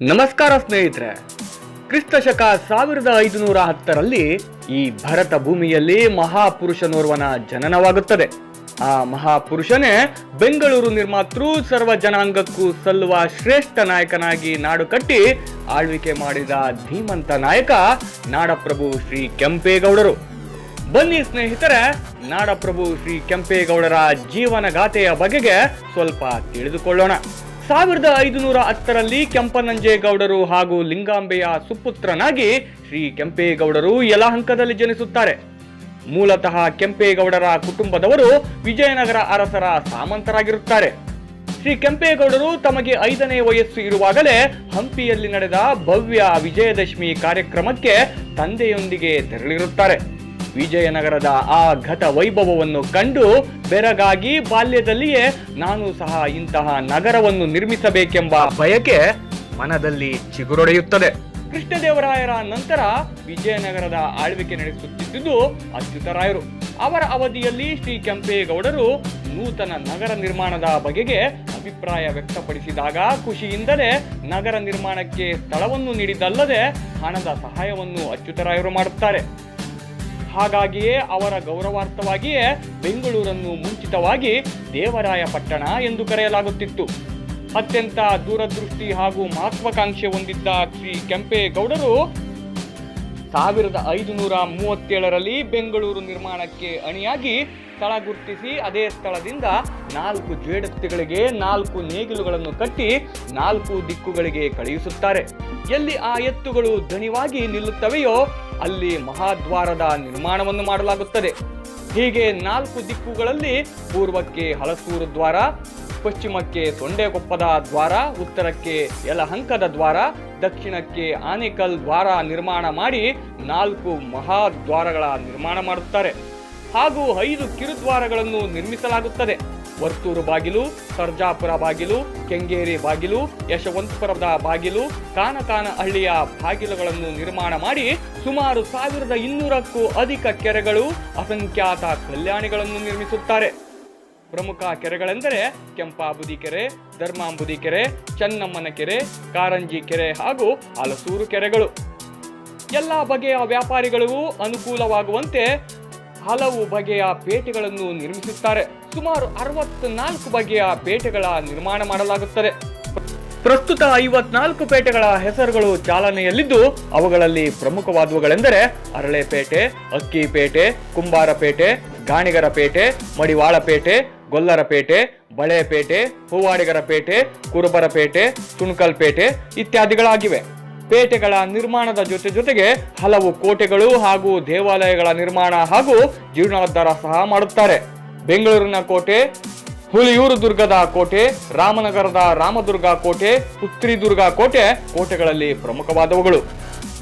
ನಮಸ್ಕಾರ ಸ್ನೇಹಿತರೆ. ಕ್ರಿಸ್ತ ಶಕ ಸಾವಿರದ ಐದುನೂರ ಹತ್ತರಲ್ಲಿ ಈ ಭರತ ಭೂಮಿಯಲ್ಲಿ ಮಹಾಪುರುಷನೋರ್ವನ ಜನನವಾಗುತ್ತದೆ. ಆ ಮಹಾಪುರುಷನೇ ಬೆಂಗಳೂರು ನಿರ್ಮಾತೃ ಸರ್ವ ಜನಾಂಗಕ್ಕೂ ಸಲ್ಲುವ ಶ್ರೇಷ್ಠ ನಾಯಕನಾಗಿ ನಾಡು ಕಟ್ಟಿ ಆಳ್ವಿಕೆ ಮಾಡಿದ ಧೀಮಂತ ನಾಯಕ ನಾಡಪ್ರಭು ಶ್ರೀ ಕೆಂಪೇಗೌಡರು. ಬನ್ನಿ ಸ್ನೇಹಿತರೆ, ನಾಡಪ್ರಭು ಶ್ರೀ ಕೆಂಪೇಗೌಡರ ಜೀವನಗಾಥೆಯ ಬಗೆಗೆ ಸ್ವಲ್ಪ ತಿಳಿದುಕೊಳ್ಳೋಣ. ಸಾವಿರದ ಐದುನೂರ ಹತ್ತರಲ್ಲಿ ಕೆಂಪನಂಜೇಗೌಡರು ಹಾಗೂ ಲಿಂಗಾಂಬೆಯ ಸುಪುತ್ರನಾಗಿ ಶ್ರೀ ಕೆಂಪೇಗೌಡರು ಯಲಹಂಕದಲ್ಲಿ ಜನಿಸುತ್ತಾರೆ. ಮೂಲತಃ ಕೆಂಪೇಗೌಡರ ಕುಟುಂಬದವರು ವಿಜಯನಗರ ಅರಸರ ಸಾಮಂತರಾಗಿರುತ್ತಾರೆ. ಶ್ರೀ ಕೆಂಪೇಗೌಡರು ತಮಗೆ ಐದನೇ ವಯಸ್ಸು ಇರುವಾಗಲೇ ಹಂಪಿಯಲ್ಲಿ ನಡೆದ ಭವ್ಯ ವಿಜಯದಶಮಿ ಕಾರ್ಯಕ್ರಮಕ್ಕೆ ತಂದೆಯೊಂದಿಗೆ ತೆರಳಿರುತ್ತಾರೆ. ವಿಜಯನಗರದ ಆ ಘಟ ವೈಭವವನ್ನು ಕಂಡು ಬೆರಗಾಗಿ ಬಾಲ್ಯದಲ್ಲಿಯೇ ನಾನು ಸಹ ಇಂತಹ ನಗರವನ್ನು ನಿರ್ಮಿಸಬೇಕೆಂಬ ಬಯಕೆ ಮನದಲ್ಲಿ ಚಿಗುರೊಡೆಯುತ್ತದೆ. ಕೃಷ್ಣದೇವರಾಯರ ನಂತರ ವಿಜಯನಗರದ ಆಳ್ವಿಕೆ ನಡೆಸುತ್ತಿದ್ದುದು ಅಚ್ಯುತರಾಯರು. ಅವರ ಅವಧಿಯಲ್ಲಿ ಶ್ರೀ ಕೆಂಪೇಗೌಡರು ನೂತನ ನಗರ ನಿರ್ಮಾಣದ ಬಗೆಗೆ ಅಭಿಪ್ರಾಯ ವ್ಯಕ್ತಪಡಿಸಿದಾಗ ಖುಷಿಯಿಂದಲೇ ನಗರ ನಿರ್ಮಾಣಕ್ಕೆ ಸ್ಥಳವನ್ನು ನೀಡಿದ್ದಲ್ಲದೆ ಹಣದ ಸಹಾಯವನ್ನು ಅಚ್ಯುತರಾಯರು ಮಾಡುತ್ತಾರೆ. ಹಾಗಾಗಿಯೇ ಅವರ ಗೌರವಾರ್ಥವಾಗಿಯೇ ಬೆಂಗಳೂರನ್ನು ಮುಂಚಿತವಾಗಿ ದೇವರಾಯ ಪಟ್ಟಣ ಎಂದು ಕರೆಯಲಾಗುತ್ತಿತ್ತು. ಅತ್ಯಂತ ದೂರದೃಷ್ಟಿ ಹಾಗೂ ಮಹತ್ವಾಕಾಂಕ್ಷೆ ಹೊಂದಿದ್ದ ಶ್ರೀ ಕೆಂಪೇಗೌಡರು ಸಾವಿರದ ಐದುನೂರ ಮೂವತ್ತೇಳರಲ್ಲಿ ಬೆಂಗಳೂರು ನಿರ್ಮಾಣಕ್ಕೆ ಅಣಿಯಾಗಿ ಸ್ಥಳ ಗುರುತಿಸಿ ಅದೇ ಸ್ಥಳದಿಂದ ನಾಲ್ಕು ಜೇಡತ್ತಿಗಳಿಗೆ ನಾಲ್ಕು ನೇಗಿಲುಗಳನ್ನು ಕಟ್ಟಿ ನಾಲ್ಕು ದಿಕ್ಕುಗಳಿಗೆ ಕಳುಹಿಸುತ್ತಾರೆ ಎಲ್ಲಿ ಆ ಎತ್ತುಗಳು ದಣಿವಾಗಿ ನಿಲ್ಲುತ್ತವೆಯೋ ಅಲ್ಲಿ ಮಹಾದ್ವಾರದ ನಿರ್ಮಾಣವನ್ನು ಮಾಡಲಾಗುತ್ತದೆ. ಹೀಗೆ ನಾಲ್ಕು ದಿಕ್ಕುಗಳಲ್ಲಿ ಪೂರ್ವಕ್ಕೆ ಹಲಸೂರು ದ್ವಾರ, ಪಶ್ಚಿಮಕ್ಕೆ ತೊಂಡೆಕೊಪ್ಪದ ದ್ವಾರ, ಉತ್ತರಕ್ಕೆ ಯಲಹಂಕದ ದ್ವಾರ, ದಕ್ಷಿಣಕ್ಕೆ ಆನೇಕಲ್ ದ್ವಾರ ನಿರ್ಮಾಣ ಮಾಡಿ ನಾಲ್ಕು ಮಹಾದ್ವಾರಗಳ ನಿರ್ಮಾಣ ಮಾಡುತ್ತಾರೆ. ಹಾಗೂ ಐದು ಕಿರುದ್ವಾರಗಳನ್ನು ನಿರ್ಮಿಸಲಾಗುತ್ತದೆ. ವರ್ತೂರು ಬಾಗಿಲು, ಸರ್ಜಾಪುರ ಬಾಗಿಲು, ಕೆಂಗೇರಿ ಬಾಗಿಲು, ಯಶವಂತಪುರದ ಬಾಗಿಲು, ಕಾನಕಾನಹಳ್ಳಿಯ ಬಾಗಿಲುಗಳನ್ನು ನಿರ್ಮಾಣ ಮಾಡಿ ಸುಮಾರು ಸಾವಿರದ ಇನ್ನೂರಕ್ಕೂ ಅಧಿಕ ಕೆರೆಗಳು ಅಸಂಖ್ಯಾತ ಕಲ್ಯಾಣಿಗಳನ್ನು ನಿರ್ಮಿಸುತ್ತಾರೆ. ಪ್ರಮುಖ ಕೆರೆಗಳೆಂದರೆ ಕೆಂಪಾಬುದಿ ಕೆರೆ, ಧರ್ಮಾಂಬುದಿ ಕೆರೆ, ಚನ್ನಮ್ಮನ ಕೆರೆ, ಕಾರಂಜಿ ಕೆರೆ ಹಾಗೂ ಹಲಸೂರು ಕೆರೆಗಳು. ಎಲ್ಲ ಬಗೆಯ ವ್ಯಾಪಾರಿಗಳಿಗೂ ಅನುಕೂಲವಾಗುವಂತೆ ಹಲವು ಬಗೆಯ ಪೇಟೆಗಳನ್ನು ನಿರ್ಮಿಸುತ್ತಾರೆ. ಸುಮಾರು ಅರವತ್ನಾಲ್ಕು ಬಗೆಯ ಪೇಟೆಗಳ ನಿರ್ಮಾಣ ಮಾಡಲಾಗುತ್ತದೆ. ಪ್ರಸ್ತುತ ಐವತ್ನಾಲ್ಕು ಪೇಟೆಗಳ ಹೆಸರುಗಳು ಚಾಲನೆಯಲ್ಲಿದ್ದು, ಅವುಗಳಲ್ಲಿ ಪ್ರಮುಖವಾದವುಗಳೆಂದರೆ ಅರಳೆಪೇಟೆ, ಅಕ್ಕಿಪೇಟೆ, ಕುಂಬಾರಪೇಟೆ ಗಾಣಿಗರ ಪೇಟೆ ಮಡಿವಾಳಪೇಟೆ, ಗೊಲ್ಲರಪೇಟೆ, ಬಳೆಪೇಟೆ, ಹೂವಾಡಿಗರಪೇಟೆ, ಕುರುಬರಪೇಟೆ ಕುರುಬರ ಪೇಟೆ ಸುಣಕಲ್ ಪೇಟೆ ಇತ್ಯಾದಿಗಳಾಗಿವೆ. ಪೇಟೆಗಳ ನಿರ್ಮಾಣದ ಜೊತೆ ಜೊತೆಗೆ ಹಲವು ಕೋಟೆಗಳು ಹಾಗೂ ದೇವಾಲಯಗಳ ನಿರ್ಮಾಣ ಹಾಗೂ ಜೀರ್ಣೋದ್ಧಾರ ಸಹ ಮಾಡುತ್ತಾರೆ. ಬೆಂಗಳೂರಿನ ಕೋಟೆ ಹುಲಿಯೂರು ದುರ್ಗದ ಕೋಟೆ, ರಾಮನಗರದ ರಾಮದುರ್ಗ ಕೋಟೆ, ಪುತ್ರಿದುರ್ಗ ಕೋಟೆ ಕೋಟೆಗಳಲ್ಲಿ ಪ್ರಮುಖವಾದವುಗಳು.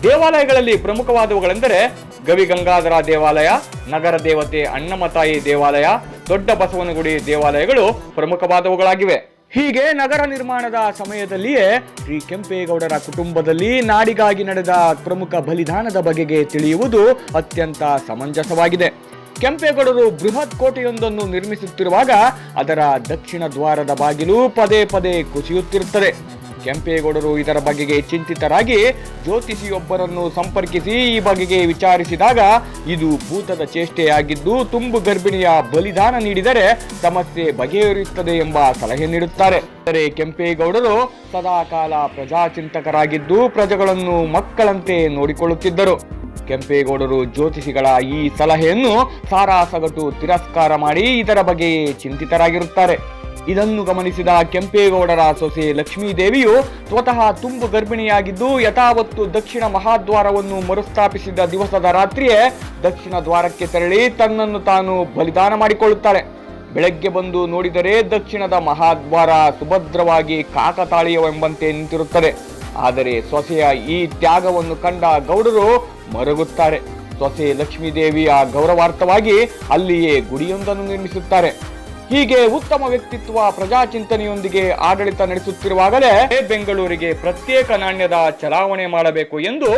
ದೇವಾಲಯಗಳಲ್ಲಿ ಪ್ರಮುಖವಾದವುಗಳೆಂದರೆ ಗವಿಗಂಗಾಧರ ದೇವಾಲಯ, ನಗರ ದೇವತೆ ಅಣ್ಣಮತಾಯಿ ದೇವಾಲಯ, ದೊಡ್ಡ ಬಸವನಗುಡಿ ದೇವಾಲಯಗಳು ಪ್ರಮುಖವಾದವುಗಳಾಗಿವೆ. ಹೀಗೆ ನಗರ ನಿರ್ಮಾಣದ ಸಮಯದಲ್ಲಿಯೇ ಶ್ರೀ ಕೆಂಪೇಗೌಡರ ಕುಟುಂಬದಲ್ಲಿ ನಾಡಿಗಾಗಿ ನಡೆದ ಪ್ರಮುಖ ಬಲಿದಾನದ ಬಗೆಗೆ ತಿಳಿಯುವುದು ಅತ್ಯಂತ ಸಮಂಜಸವಾಗಿದೆ. ಕೆಂಪೇಗೌಡರು ಬೃಹತ್ ಕೋಟೆಯೊಂದನ್ನು ನಿರ್ಮಿಸುತ್ತಿರುವಾಗ ಅದರ ದಕ್ಷಿಣ ದ್ವಾರದ ಬಾಗಿಲು ಪದೇ ಪದೇ ಕುಸಿಯುತ್ತಿರುತ್ತದೆ. ಕೆಂಪೇಗೌಡರು ಇದರ ಬಗೆಗೆ ಚಿಂತಿತರಾಗಿ ಜ್ಯೋತಿಷಿಯೊಬ್ಬರನ್ನು ಸಂಪರ್ಕಿಸಿ ಈ ಬಗೆಗೆ ವಿಚಾರಿಸಿದಾಗ ಇದು ಭೂತದ ಚೇಷ್ಟೆಯಾಗಿದ್ದು ತುಂಬು ಗರ್ಭಿಣಿಯ ಬಲಿದಾನ ನೀಡಿದರೆ ಸಮಸ್ಯೆ ಬಗೆಹರಿಯುತ್ತದೆ ಎಂಬ ಸಲಹೆ ನೀಡುತ್ತಾರೆ. ಆದರೆ ಕೆಂಪೇಗೌಡರು ಸದಾಕಾಲ ಪ್ರಜಾಚಿಂತಕರಾಗಿದ್ದು ಪ್ರಜೆಗಳನ್ನು ಮಕ್ಕಳಂತೆ ನೋಡಿಕೊಳ್ಳುತ್ತಿದ್ದರು. ಕೆಂಪೇಗೌಡರು ಜ್ಯೋತಿಷಿಗಳ ಈ ಸಲಹೆಯನ್ನು ಸಾರಾಸಗಟು ತಿರಸ್ಕಾರ ಮಾಡಿ ಇದರ ಬಗ್ಗೆ ಚಿಂತಿತರಾಗಿರುತ್ತಾರೆ. ಇದನ್ನು ಗಮನಿಸಿದ ಕೆಂಪೇಗೌಡರ ಸೊಸೆ ಲಕ್ಷ್ಮೀದೇವಿಯು ಸ್ವತಃ ತುಂಬು ಗರ್ಭಿಣಿಯಾಗಿದ್ದು ಯಥಾವತ್ತು ದಕ್ಷಿಣ ಮಹಾದ್ವಾರವನ್ನು ಮರುಸ್ಥಾಪಿಸಿದ ದಿವಸದ ರಾತ್ರಿಯೇ ದಕ್ಷಿಣ ದ್ವಾರಕ್ಕೆ ತೆರಳಿ ತನ್ನನ್ನು ತಾನು ಬಲಿದಾನ ಮಾಡಿಕೊಳ್ಳುತ್ತಾಳೆ. ಬೆಳಗ್ಗೆ ಬಂದು ನೋಡಿದರೆ ದಕ್ಷಿಣದ ಮಹಾದ್ವಾರ ಸುಭದ್ರವಾಗಿ ಕಾಕತಾಳೀಯವೆಂಬಂತೆ ನಿಂತಿರುತ್ತದೆ. ಆದರೆ ಸೊಸೆಯ ಈ ತ್ಯಾಗವನ್ನು ಕಂಡ ಗೌಡರು ಮರುಗುತ್ತಾರೆ. ಸೊಸೆ ಲಕ್ಷ್ಮೀದೇವಿಯ ಗೌರವಾರ್ಥವಾಗಿ ಅಲ್ಲಿಯೇ ಗುಡಿಯೊಂದನ್ನು ನಿರ್ಮಿಸುತ್ತಾರೆ. ಹೀಗೆ ಉತ್ತಮ ವ್ಯಕ್ತಿತ್ವ ಪ್ರಜಾಚಿಂತನೆಯೊಂದಿಗೆ ಆಡಳಿತ ನಡೆಸುತ್ತಿರುವಾಗಲೇ ಬೆಂಗಳೂರಿಗೆ ಪ್ರತ್ಯೇಕ ನಾಣ್ಯದ ಚಲಾವಣೆ ಮಾಡಬೇಕು ಎಂದು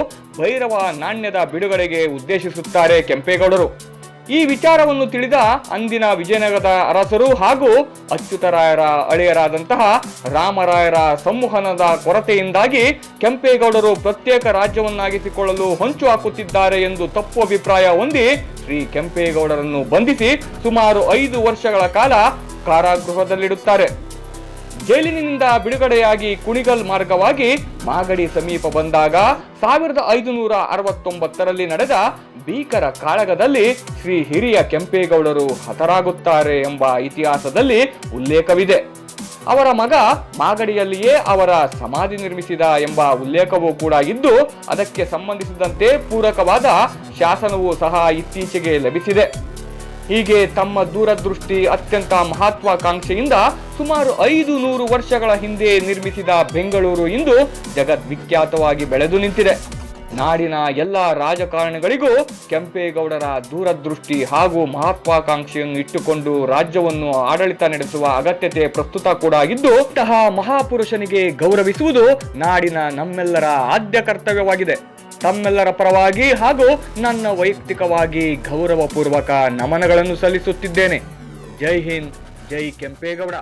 ಭೈರವ ನಾಣ್ಯದ ಬಿಡುಗಡೆಗೆ ಉದ್ದೇಶಿಸುತ್ತಾರೆ ಕೆಂಪೇಗೌಡರು. ಈ ವಿಚಾರವನ್ನು ತಿಳಿದ ಅಂದಿನ ವಿಜಯನಗರದ ಅರಸರು ಹಾಗೂ ಅಚ್ಯುತರಾಯರ ಅಳೆಯರಾದಂತಹ ರಾಮರಾಯರ ಸಂವಹನದ ಕೊರತೆಯಿಂದಾಗಿ ಕೆಂಪೇಗೌಡರು ಪ್ರತ್ಯೇಕ ರಾಜ್ಯವನ್ನಾಗಿಸಿಕೊಳ್ಳಲು ಹೊಂಚು ಹಾಕುತ್ತಿದ್ದಾರೆ ಎಂದು ತಪ್ಪು ಅಭಿಪ್ರಾಯ ಹೊಂದಿ ಶ್ರೀ ಕೆಂಪೇಗೌಡರನ್ನು ಬಂಧಿಸಿ ಸುಮಾರು ಐದು ವರ್ಷಗಳ ಕಾಲ ಕಾರಾಗೃಹದಲ್ಲಿಡುತ್ತಾರೆ. ಜೈಲಿನಿಂದ ಬಿಡುಗಡೆಯಾಗಿ ಕುಣಿಗಲ್ ಮಾರ್ಗವಾಗಿ ಮಾಗಡಿ ಸಮೀಪ ಬಂದಾಗ ಸಾವಿರದ ಐದುನೂರ ಅರವತ್ತೊಂಬತ್ತರಲ್ಲಿ ನಡೆದ ಭೀಕರ ಕಾಳಗದಲ್ಲಿ ಶ್ರೀ ಹಿರಿಯ ಕೆಂಪೇಗೌಡರು ಹತರಾಗುತ್ತಾರೆ ಎಂಬ ಇತಿಹಾಸದಲ್ಲಿ ಉಲ್ಲೇಖವಿದೆ. ಅವರ ಮಗ ಮಾಗಡಿಯಲ್ಲಿಯೇ ಅವರ ಸಮಾಧಿ ನಿರ್ಮಿಸಿದ ಎಂಬ ಉಲ್ಲೇಖವೂ ಕೂಡ ಇದ್ದು, ಅದಕ್ಕೆ ಸಂಬಂಧಿಸಿದಂತೆ ಪೂರಕವಾದ ಶಾಸನವೂ ಸಹ ಇತ್ತೀಚೆಗೆ ಲಭಿಸಿದೆ. ಹೀಗೆ ತಮ್ಮ ದೂರದೃಷ್ಟಿ ಅತ್ಯಂತ ಮಹತ್ವಾಕಾಂಕ್ಷೆಯಿಂದ ಸುಮಾರು ಐದು ನೂರು ವರ್ಷಗಳ ಹಿಂದೆ ನಿರ್ಮಿಸಿದ ಬೆಂಗಳೂರು ಇಂದು ಜಗದ್ವಿಖ್ಯಾತವಾಗಿ ಬೆಳೆದು ನಿಂತಿದೆ. ನಾಡಿನ ಎಲ್ಲ ರಾಜಕಾರಣಿಗಳಿಗೂ ಕೆಂಪೇಗೌಡರ ದೂರದೃಷ್ಟಿ ಹಾಗೂ ಮಹತ್ವಾಕಾಂಕ್ಷೆಯನ್ನು ಇಟ್ಟುಕೊಂಡು ರಾಜ್ಯವನ್ನು ಆಡಳಿತ ನಡೆಸುವ ಅಗತ್ಯತೆ ಪ್ರಸ್ತುತ ಕೂಡ ಇದ್ದು ಇಂತಹ ಮಹಾಪುರುಷನಿಗೆ ಗೌರವಿಸುವುದು ನಾಡಿನ ನಮ್ಮೆಲ್ಲರ ಆದ್ಯ ಕರ್ತವ್ಯವಾಗಿದೆ. ತಮ್ಮೆಲ್ಲರ ಪರವಾಗಿ ಹಾಗೂ ನನ್ನ ವೈಯಕ್ತಿಕವಾಗಿ ಗೌರವಪೂರ್ವಕ ನಮನಗಳನ್ನು ಸಲ್ಲಿಸುತ್ತಿದ್ದೇನೆ. ಜೈ ಹಿಂದ್, ಜೈ ಕೆಂಪೇಗೌಡ.